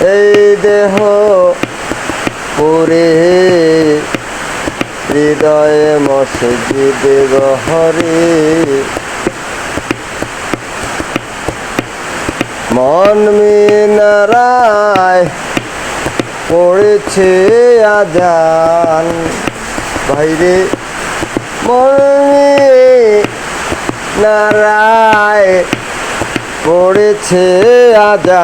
এই দেহ পুরে হৃদয়ে মসজিদ গহরে। মন মিনারায় পড়েছে আজান। বাইরে মন নারায় পড়েছে আজান।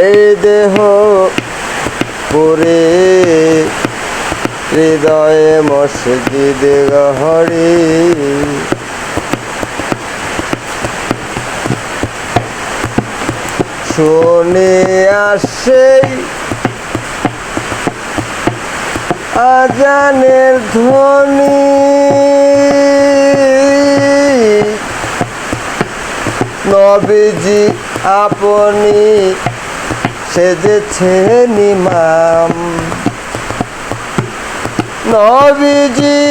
এই দেহ পুরে হৃদয়ে মসজিদ গহরে। শুনে আসে আজানের ধ্বনি। নবীজি আপনি সেজেছেন ইমাম নবীজি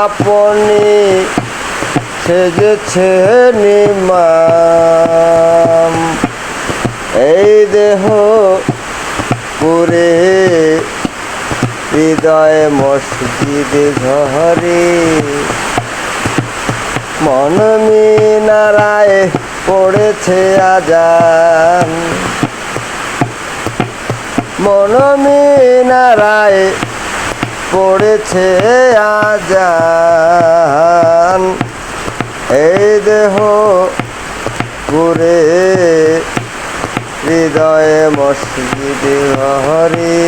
আপনি সেজেছেন ইমাম এই দেহ পুরে হৃদয় মসজিদ ঘরে মন মিনারায় পড়েছে আজান। মন মিনারায় পড়েছে আজান। এই দেহ পুরে হৃদয়ে মসজিদ ঘরে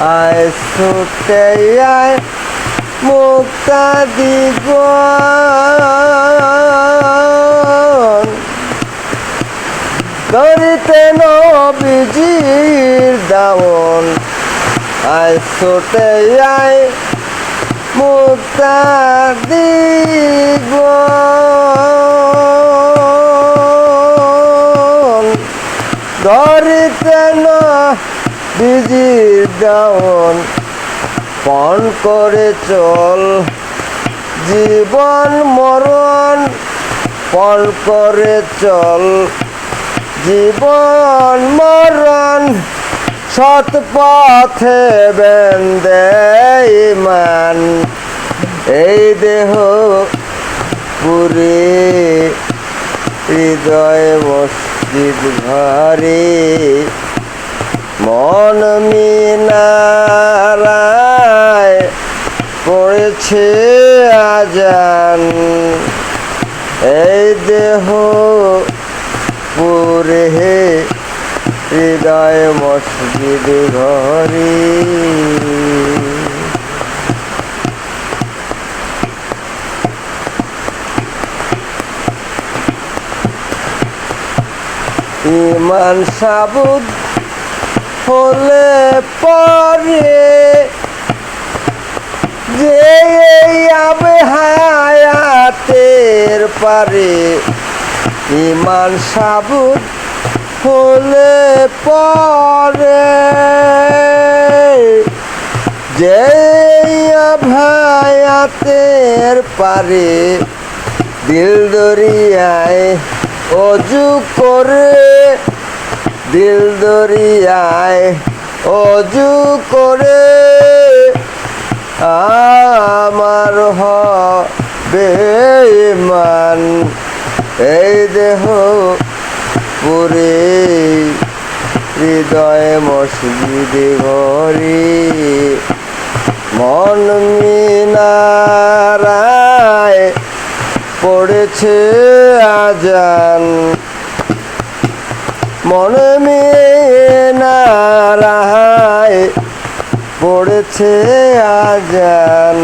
আয় ছুটে আয়, মুক্তা দিগ করিতে নবীজির দাওন। আয় ছুটে আয়, মুক্তা দিগ ধরিতে না বিজির দাওন পণ করে চল। জীবন মরণ পণ করে চল। জীবন মরণ সৎ পথে বেন্দে ইমান। এই দেহ পুরে, হৃদয় মসজিদ ঘরে মন মিনারায় পড়েছে আজান। এই দেহ পুরে হৃদয় মসজিদ ঘরে। ইমান সাবুদ হলে পরে যে এই আবে হায়াতের পারে ইমান সাবুদ হলে পরে যে ভায়াতের পারে দিল দরিয়ায় অজু করে দিল দরিয়ায় অজু করে আমার হবে মান। এই দেহ পুরে হৃদয় মসজিদ ঘরে মন মিনারায় পড়েছে আজান। মন মিনারায় পড়েছে আজান।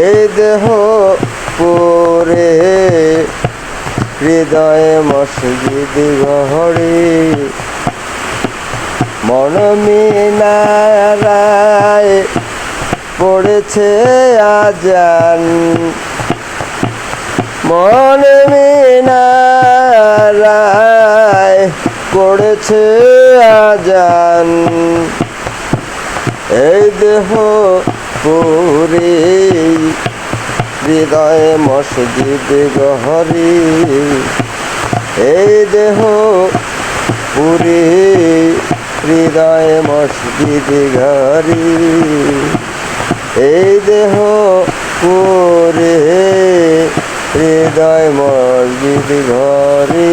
এই দেহ পরে হৃদয়ে মসজিদ ঘরে মন মিনারায় পড়েছে আজান। মন মিনারায় পড়েছে আজান। এই দেহ পুরে, হৃদয়ে মসজিদ গহরি। এই দেহ পুরী, হৃদয়ে মসজিদ ঘরি। এই দেহ পুরে, হৃদয় মসজিদ ঘরে।